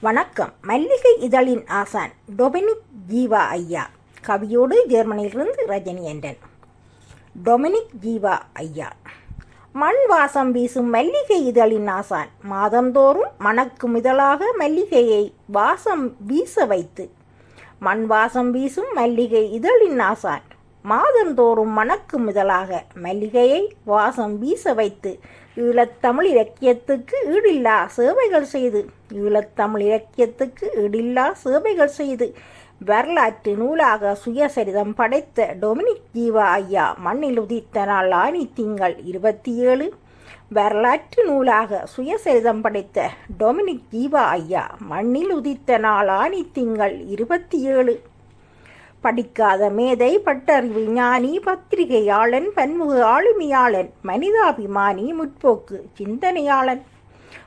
வணக்கம். மல்லிகை இதழின் ஆசான் டொமினிக் ஜீவா ஐயா. கவியோடு ஜெர்மனியிலிருந்து ரஜினி என்றன் டொமினிக் ஜீவா ஐயா. மண் வாசம் வீசும் மல்லிகை இதழின் ஆசான். மாதந்தோறும் மணக்கும் இதழாக மல்லிகையை வாசம் வீச வைத்து. மண் வாசம் வீசும் மல்லிகை இதழின் ஆசான். மாதந்தோறும் மணக்கும் முதலாக மல்லிகையை வாசம் வீச வைத்து ஈழத்தமிழ் இலக்கியத்துக்கு ஈடில்லா சேவைகள் செய்து ஈழத்தமிழ் இலக்கியத்துக்கு ஈடில்லா சேவைகள் செய்து வரலாற்று நூலாக சுயசரிதம் படைத்த டொமினிக் ஜீவா ஐயா மண்ணில் உதித்த நாள் ஆணி திங்கள் இருபத்தி ஏழு வரலாற்று நூலாக சுயசரிதம் படைத்த டொமினிக் ஜீவா ஐயா மண்ணில் உதித்த நாள் ஆணி திங்கள் இருபத்தி ஏழு படிக்காத மேதை பட்டறிவு ஞானி பத்திரிகையாளன் பன்முக ஆளுமையாளன் மனிதாபிமானி முற்போக்கு சிந்தனையாளன்.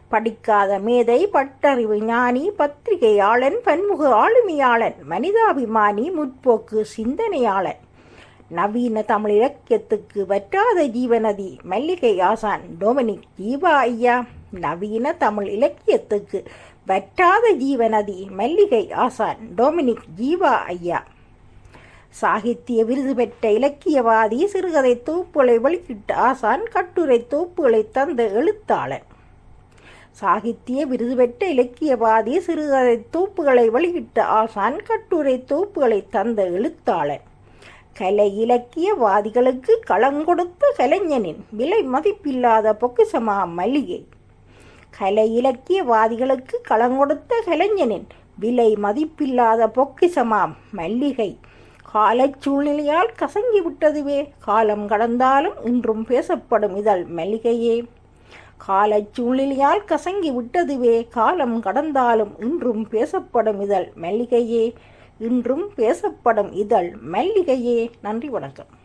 படிக்காத மேதை பட்டறிவு ஞானி பத்திரிகையாளன் பன்முக ஆளுமையாளன் மனிதாபிமானி முற்போக்கு சிந்தனையாளன். நவீன தமிழ் இலக்கியத்துக்கு வற்றாத ஜீவநதி மல்லிகை ஆசான் டொமினிக் ஜீவா ஐயா. நவீன தமிழ் இலக்கியத்துக்கு வற்றாத ஜீவநதி மல்லிகை ஆசான் டொமினிக் ஜீவா ஐயா. சாகித்ய விருது பெற்ற இலக்கியவாதி சிறுகதை தொகுப்புகளை வெளியிட்ட ஆசான் கட்டுரை தொகுப்புகளை தந்த எழுத்தாளன் சாகித்ய விருது பெற்ற இலக்கியவாதி சிறுகதை தொகுப்புகளை வெளியிட்ட ஆசான் கட்டுரை தொகுப்புகளை தந்த எழுத்தாளன் கலை இலக்கியவாதிகளுக்கு களங்கொடுத்த கலைஞனின் விலை மதிப்பில்லாத பொக்கிசமா மல்லிகை கலை இலக்கியவாதிகளுக்கு களங்கொடுத்த கலைஞனின் விலை மதிப்பில்லாத பொக்கிசமாம் மல்லிகை காலச் சூழ்நிலையால் கசங்கி விட்டதுவே. காலம் கடந்தாலும் இன்றும் பேசப்படும் இதழ் மல்லிகையே. காலச் சூழ்நிலையால் கசங்கி விட்டதுவே. காலம் கடந்தாலும் இன்றும் பேசப்படும் இதழ் மல்லிகையே. இன்றும் பேசப்படும் இதழ் மல்லிகையே. நன்றி வணக்கம்.